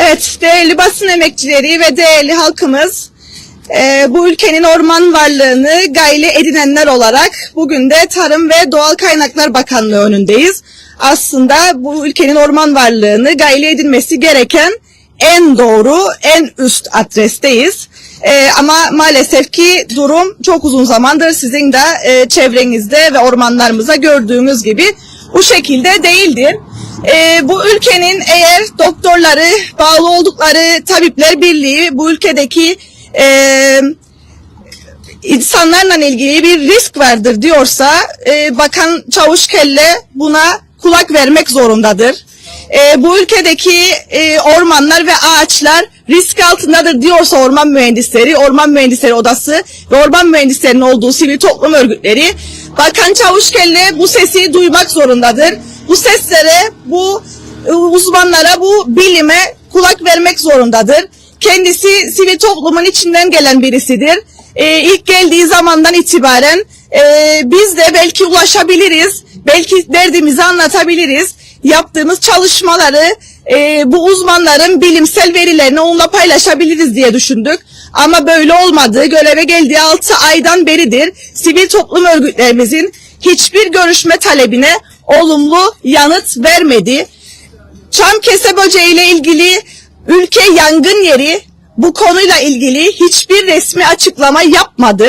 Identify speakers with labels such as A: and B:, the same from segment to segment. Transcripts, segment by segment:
A: Evet, değerli basın emekçileri ve değerli halkımız, e, bu ülkenin orman varlığını gayle edinenler olarak bugün de Tarım ve Doğal Kaynaklar Bakanlığı önündeyiz. Aslında bu ülkenin orman varlığını gayle edinmesi gereken en doğru, en üst adresteyiz. E, ama maalesef ki durum çok uzun zamandır sizin de e, çevrenizde ve ormanlarımıza gördüğünüz gibi bu şekilde değildir. Ee, bu ülkenin eğer doktorları, bağlı oldukları tabipler birliği bu ülkedeki e, insanlarla ilgili bir risk vardır diyorsa e, Bakan Çavuşkelle buna kulak vermek zorundadır. E, bu ülkedeki e, ormanlar ve ağaçlar risk altındadır diyorsa orman mühendisleri, orman mühendisleri odası ve orman mühendislerinin olduğu sivil toplum örgütleri Bakan Çavuşkelle bu sesi duymak zorundadır. Bu seslere, bu e, uzmanlara, bu bilime kulak vermek zorundadır. Kendisi sivil toplumun içinden gelen birisidir. Ee, ilk geldiği zamandan itibaren e, biz de belki ulaşabiliriz, belki derdimizi anlatabiliriz. Yaptığımız çalışmaları e, bu uzmanların bilimsel verilerini onunla paylaşabiliriz diye düşündük. Ama böyle olmadı. Göreve geldiği 6 aydan beridir sivil toplum örgütlerimizin hiçbir görüşme talebine olumlu yanıt vermedi. Çam kese böceği ile ilgili ülke yangın yeri bu konuyla ilgili hiçbir resmi açıklama yapmadı.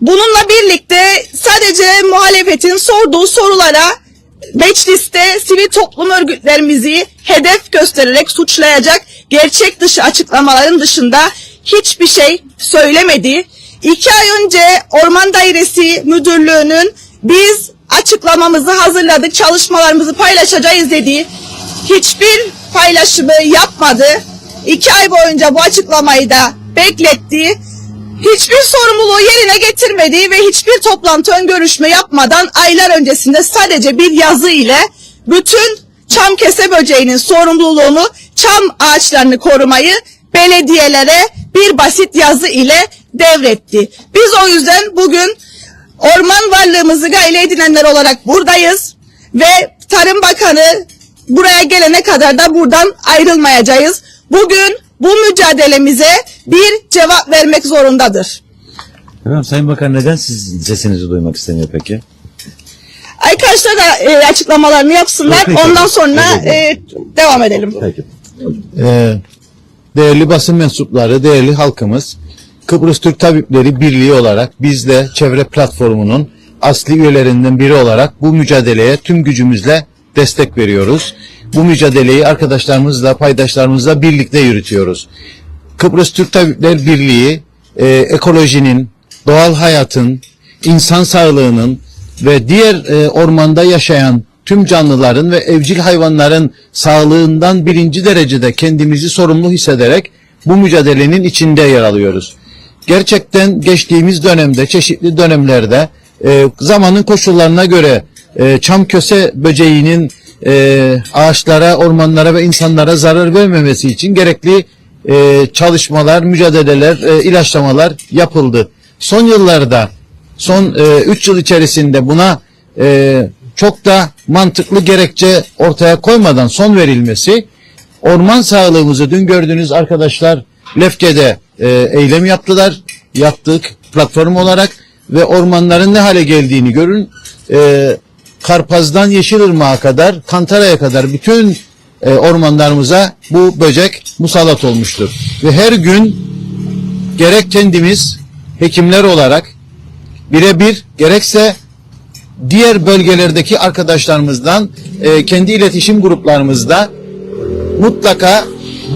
A: Bununla birlikte sadece muhalefetin sorduğu sorulara mecliste sivil toplum örgütlerimizi hedef göstererek suçlayacak gerçek dışı açıklamaların dışında hiçbir şey söylemedi. İki ay önce Orman Dairesi Müdürlüğü'nün biz açıklamamızı hazırladık, çalışmalarımızı paylaşacağız dediği hiçbir paylaşımı yapmadı. İki ay boyunca bu açıklamayı da bekletti. Hiçbir sorumluluğu yerine getirmedi ve hiçbir toplantı ön görüşme yapmadan aylar öncesinde sadece bir yazı ile bütün çam kese böceğinin sorumluluğunu çam ağaçlarını korumayı belediyelere bir basit yazı ile devretti. Biz o yüzden bugün orman varlığımızı gayle edinenler olarak buradayız ve Tarım Bakanı buraya gelene kadar da buradan ayrılmayacağız. Bugün bu mücadelemize bir cevap vermek zorundadır.
B: Efendim Sayın Bakan neden sizin sesinizi duymak istemiyor peki?
A: Arkadaşlar da e, açıklamalarını yapsınlar.
B: Peki.
A: Ondan sonra e, devam edelim.
B: Peki.
C: Ee, değerli basın mensupları, değerli halkımız, Kıbrıs Türk Tabipleri Birliği olarak biz de çevre platformunun asli üyelerinden biri olarak bu mücadeleye tüm gücümüzle destek veriyoruz. Bu mücadeleyi arkadaşlarımızla, paydaşlarımızla birlikte yürütüyoruz. Kıbrıs Türk Tabipler Birliği e, ekolojinin, doğal hayatın, insan sağlığının ve diğer e, ormanda yaşayan tüm canlıların ve evcil hayvanların sağlığından birinci derecede kendimizi sorumlu hissederek bu mücadelenin içinde yer alıyoruz. Gerçekten geçtiğimiz dönemde, çeşitli dönemlerde e, zamanın koşullarına göre e, çam köse böceğinin e, ağaçlara, ormanlara ve insanlara zarar vermemesi için gerekli e, çalışmalar, mücadeleler, e, ilaçlamalar yapıldı. Son yıllarda, son 3 yıl içerisinde buna çok da mantıklı gerekçe ortaya koymadan son verilmesi, orman sağlığımızı dün gördüğünüz arkadaşlar Lefke'de eylem yaptılar, yaptık platform olarak ve ormanların ne hale geldiğini görün. Karpaz'dan Yeşilırmak'a kadar, Kantara'ya kadar bütün e, ormanlarımıza bu böcek musallat olmuştur. Ve her gün gerek kendimiz hekimler olarak birebir gerekse diğer bölgelerdeki arkadaşlarımızdan e, kendi iletişim gruplarımızda mutlaka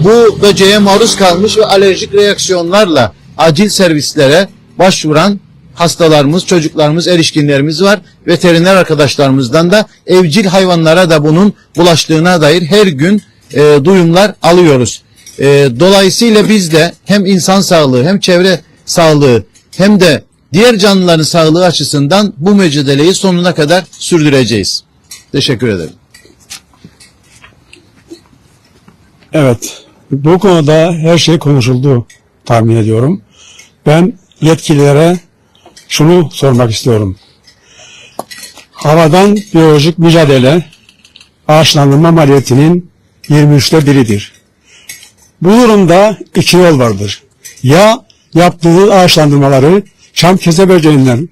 C: bu böceğe maruz kalmış ve alerjik reaksiyonlarla acil servislere başvuran hastalarımız, çocuklarımız, erişkinlerimiz var. Veteriner arkadaşlarımızdan da evcil hayvanlara da bunun bulaştığına dair her gün e, duyumlar alıyoruz. E, dolayısıyla biz de hem insan sağlığı hem çevre sağlığı hem de diğer canlıların sağlığı açısından bu mücadeleyi sonuna kadar sürdüreceğiz. Teşekkür ederim.
D: Evet. Bu konuda her şey konuşuldu tahmin ediyorum. Ben yetkililere şunu sormak istiyorum. Havadan biyolojik mücadele ağaçlandırma maliyetinin 23'te biridir. Bu durumda iki yol vardır. Ya yaptığınız ağaçlandırmaları çam kese böceğinden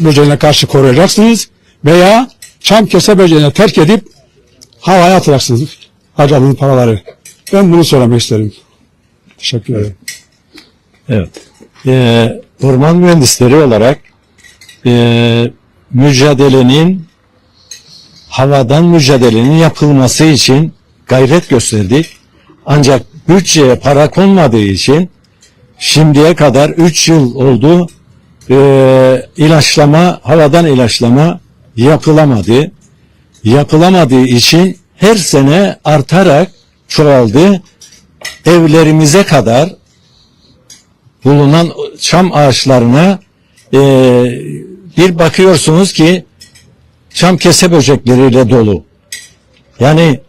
D: böceğine karşı koruyacaksınız veya çam kese böceğine terk edip havaya atacaksınız harcadığınız paraları. Ben bunu söylemek isterim. Teşekkür ederim.
E: Evet. Ee, orman mühendisleri olarak e, mücadelenin havadan mücadelenin yapılması için gayret gösterdik. Ancak bütçeye para konmadığı için şimdiye kadar 3 yıl oldu e, ilaçlama, havadan ilaçlama yapılamadı. Yapılamadığı için her sene artarak çoğaldı. Evlerimize kadar bulunan çam ağaçlarına e, bir bakıyorsunuz ki çam kese böcekleriyle dolu. Yani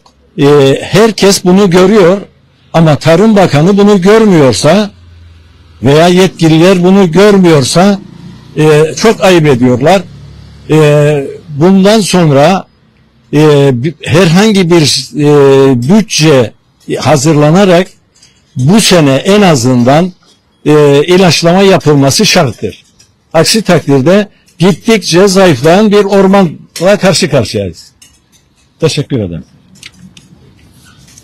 E: e, herkes bunu görüyor ama Tarım Bakanı bunu görmüyorsa veya yetkililer bunu görmüyorsa e, çok ayıp ediyorlar. E, bundan sonra e, herhangi bir e, bütçe hazırlanarak bu sene en azından e, ilaçlama yapılması şarttır. Aksi takdirde gittikçe zayıflayan bir ormanla karşı karşıyayız. Teşekkür ederim.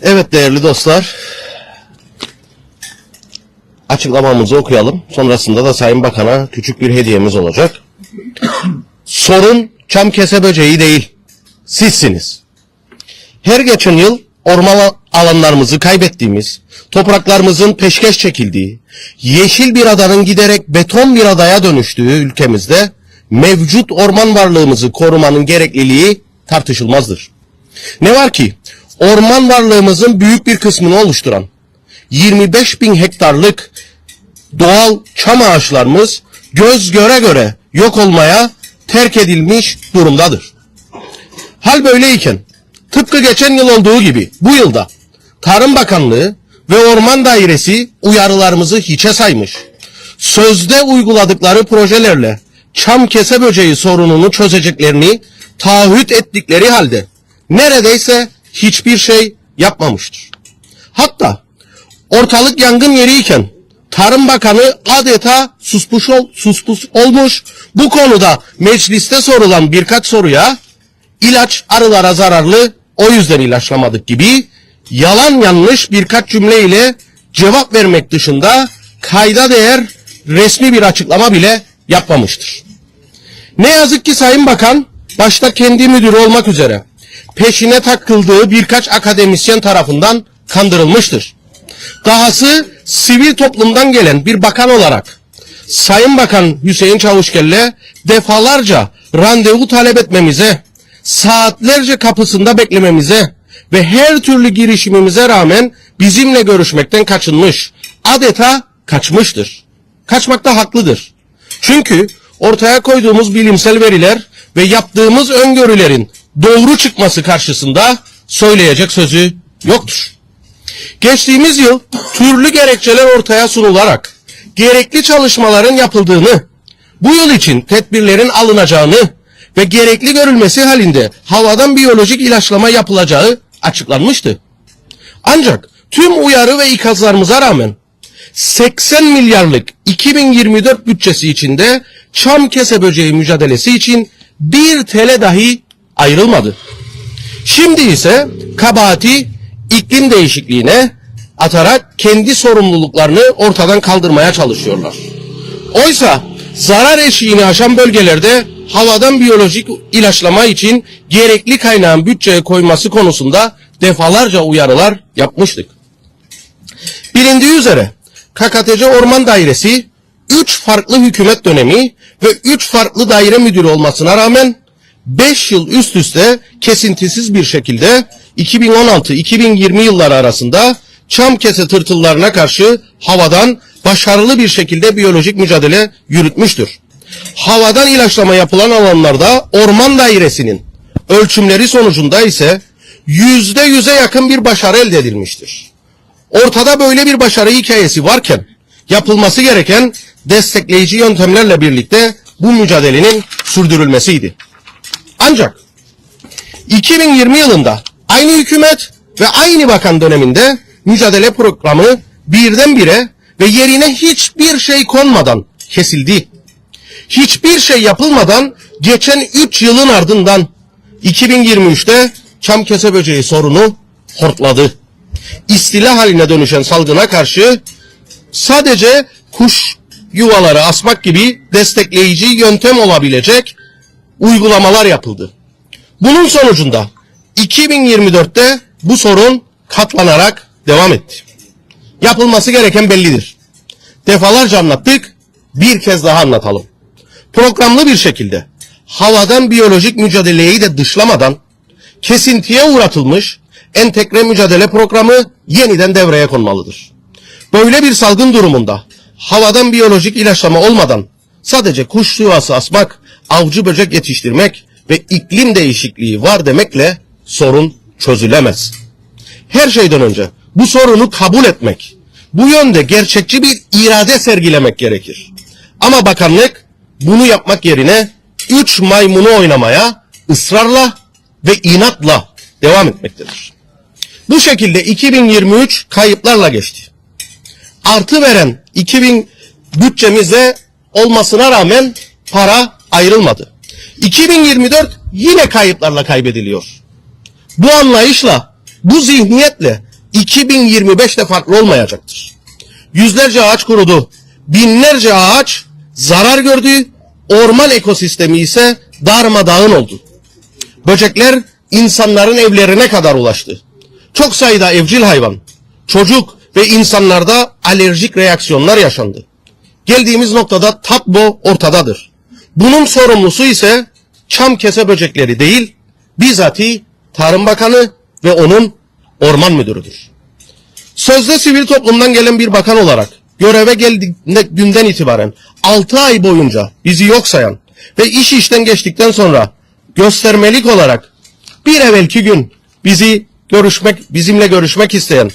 F: Evet değerli dostlar. Açıklamamızı okuyalım. Sonrasında da Sayın Bakan'a küçük bir hediyemiz olacak. Sorun çam kese böceği değil. Sizsiniz. Her geçen yıl orman alanlarımızı kaybettiğimiz, topraklarımızın peşkeş çekildiği, yeşil bir adanın giderek beton bir adaya dönüştüğü ülkemizde mevcut orman varlığımızı korumanın gerekliliği tartışılmazdır. Ne var ki orman varlığımızın büyük bir kısmını oluşturan 25 bin hektarlık doğal çam ağaçlarımız göz göre göre yok olmaya terk edilmiş durumdadır. Hal böyleyken tıpkı geçen yıl olduğu gibi bu yılda Tarım Bakanlığı ve Orman Dairesi uyarılarımızı hiçe saymış. Sözde uyguladıkları projelerle çam kese böceği sorununu çözeceklerini taahhüt ettikleri halde neredeyse hiçbir şey yapmamıştır. Hatta ortalık yangın yeriyken Tarım Bakanı adeta suspuş, ol, suspus olmuş. Bu konuda mecliste sorulan birkaç soruya ilaç arılara zararlı o yüzden ilaçlamadık gibi yalan yanlış birkaç cümleyle cevap vermek dışında kayda değer resmi bir açıklama bile yapmamıştır. Ne yazık ki Sayın Bakan başta kendi müdürü olmak üzere peşine takıldığı birkaç akademisyen tarafından kandırılmıştır. Dahası sivil toplumdan gelen bir bakan olarak Sayın Bakan Hüseyin Çavuşkelle defalarca randevu talep etmemize, saatlerce kapısında beklememize ve her türlü girişimimize rağmen bizimle görüşmekten kaçınmış, adeta kaçmıştır. Kaçmakta haklıdır. Çünkü ortaya koyduğumuz bilimsel veriler ve yaptığımız öngörülerin doğru çıkması karşısında söyleyecek sözü yoktur. Geçtiğimiz yıl türlü gerekçeler ortaya sunularak gerekli çalışmaların yapıldığını, bu yıl için tedbirlerin alınacağını ve gerekli görülmesi halinde havadan biyolojik ilaçlama yapılacağı açıklanmıştı. Ancak tüm uyarı ve ikazlarımıza rağmen 80 milyarlık 2024 bütçesi içinde çam kese böceği mücadelesi için bir TL dahi ayrılmadı. Şimdi ise kabahati iklim değişikliğine atarak kendi sorumluluklarını ortadan kaldırmaya çalışıyorlar. Oysa zarar eşiğini aşan bölgelerde havadan biyolojik ilaçlama için gerekli kaynağın bütçeye koyması konusunda defalarca uyarılar yapmıştık. Bilindiği üzere KKTC Orman Dairesi 3 farklı hükümet dönemi ve 3 farklı daire müdürü olmasına rağmen 5 yıl üst üste kesintisiz bir şekilde 2016-2020 yılları arasında çam kese tırtıllarına karşı havadan başarılı bir şekilde biyolojik mücadele yürütmüştür. Havadan ilaçlama yapılan alanlarda orman dairesinin ölçümleri sonucunda ise yüzde yüze yakın bir başarı elde edilmiştir. Ortada böyle bir başarı hikayesi varken yapılması gereken destekleyici yöntemlerle birlikte bu mücadelenin sürdürülmesiydi. Ancak 2020 yılında aynı hükümet ve aynı bakan döneminde mücadele programı birdenbire ve yerine hiçbir şey konmadan kesildi. Hiçbir şey yapılmadan geçen 3 yılın ardından 2023'te çam kese böceği sorunu hortladı. İstila haline dönüşen salgına karşı sadece kuş yuvaları asmak gibi destekleyici yöntem olabilecek uygulamalar yapıldı. Bunun sonucunda 2024'te bu sorun katlanarak devam etti. Yapılması gereken bellidir. Defalarca anlattık, bir kez daha anlatalım. Programlı bir şekilde havadan biyolojik mücadeleyi de dışlamadan kesintiye uğratılmış entegre mücadele programı yeniden devreye konmalıdır. Böyle bir salgın durumunda havadan biyolojik ilaçlama olmadan sadece kuş yuvası asmak, avcı böcek yetiştirmek ve iklim değişikliği var demekle sorun çözülemez. Her şeyden önce bu sorunu kabul etmek, bu yönde gerçekçi bir irade sergilemek gerekir. Ama bakanlık bunu yapmak yerine üç maymunu oynamaya ısrarla ve inatla devam etmektedir. Bu şekilde 2023 kayıplarla geçti. Artı veren 2000 bütçemize olmasına rağmen para ayrılmadı. 2024 yine kayıplarla kaybediliyor. Bu anlayışla, bu zihniyetle 2025'te farklı olmayacaktır. Yüzlerce ağaç kurudu, binlerce ağaç zarar gördü, orman ekosistemi ise darmadağın oldu. Böcekler insanların evlerine kadar ulaştı. Çok sayıda evcil hayvan, çocuk ve insanlarda alerjik reaksiyonlar yaşandı. Geldiğimiz noktada tablo ortadadır. Bunun sorumlusu ise çam kese böcekleri değil, bizatihi Tarım Bakanı ve onun orman müdürüdür. Sözde sivil toplumdan gelen bir bakan olarak göreve geldiğinde günden itibaren 6 ay boyunca bizi yok sayan ve iş işten geçtikten sonra göstermelik olarak bir evvelki gün bizi görüşmek, bizimle görüşmek isteyen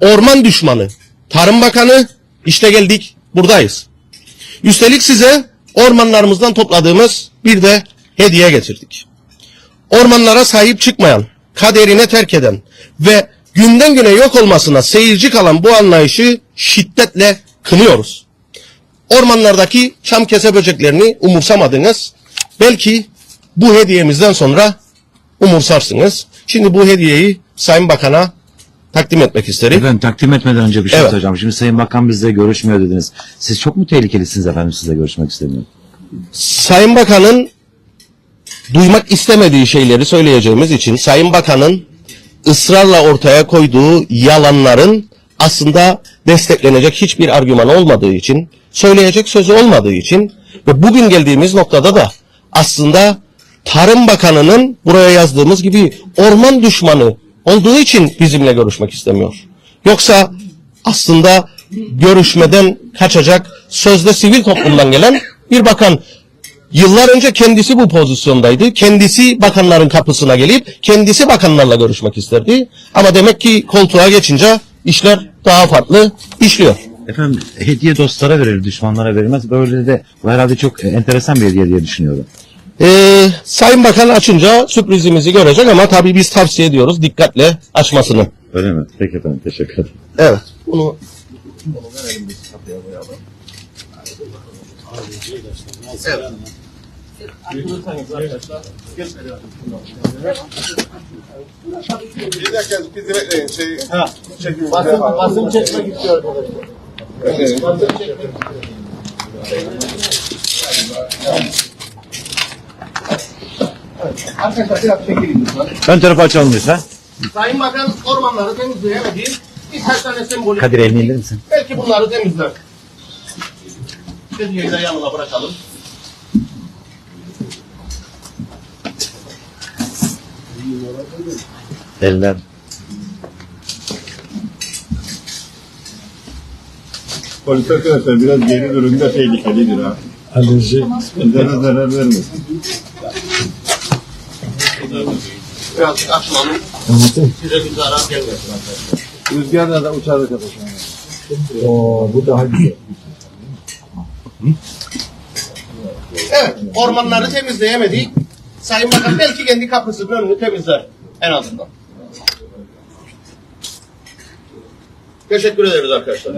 F: orman düşmanı, Tarım Bakanı işte geldik buradayız. Üstelik size ormanlarımızdan topladığımız bir de hediye getirdik. Ormanlara sahip çıkmayan, kaderine terk eden ve günden güne yok olmasına seyirci kalan bu anlayışı şiddetle kınıyoruz. Ormanlardaki çam kese böceklerini umursamadınız. Belki bu hediyemizden sonra umursarsınız. Şimdi bu hediyeyi Sayın Bakan'a takdim etmek isterim.
B: Efendim takdim etmeden önce bir şey
F: Evet.
B: soracağım. Şimdi Sayın Bakan bizle görüşmüyor dediniz. Siz çok mu tehlikelisiniz efendim sizle görüşmek istemiyor?
F: Sayın Bakan'ın duymak istemediği şeyleri söyleyeceğimiz için Sayın Bakan'ın ısrarla ortaya koyduğu yalanların aslında desteklenecek hiçbir argüman olmadığı için, söyleyecek sözü olmadığı için ve bugün geldiğimiz noktada da aslında Tarım Bakanı'nın buraya yazdığımız gibi orman düşmanı olduğu için bizimle görüşmek istemiyor. Yoksa aslında görüşmeden kaçacak sözde sivil toplumdan gelen bir bakan Yıllar önce kendisi bu pozisyondaydı. Kendisi bakanların kapısına gelip kendisi bakanlarla görüşmek isterdi. Ama demek ki koltuğa geçince işler daha farklı işliyor.
B: Efendim hediye dostlara verilir, düşmanlara verilmez. Böyle de bu herhalde çok e, enteresan bir hediye diye düşünüyorum.
F: Ee, Sayın Bakan açınca sürprizimizi görecek ama tabii biz tavsiye ediyoruz dikkatle açmasını.
B: Öyle mi? Peki efendim teşekkür ederim.
F: Evet. Bunu
G: Bir dakika biz bekleyin. Şey, çekim.
F: basın, basın çekmek istiyor Arkadaşlar biraz çekilin lütfen.
B: Ön tarafı açalım lütfen.
F: Sayın Bakan ormanları temizleyemedi. Birkaç tane sembolik.
B: Kadir elini indirir misin?
F: Belki bunları temizler. Hediyeyi de yanına bırakalım.
B: Eller.
G: Polis arkadaşlar biraz geri durun da tehlikelidir ha.
D: Alerji.
G: Bizlere zarar vermesin.
F: Birazcık açmanın size bir zarar gelmesin arkadaşlar.
G: Rüzgarla da uçar arkadaşlar.
D: Oo, bu daha güzel.
F: Evet, ormanları temizleyemedik. Sayın Bakan belki kendi kapısının önünü temizler en azından. Teşekkür ederiz arkadaşlar.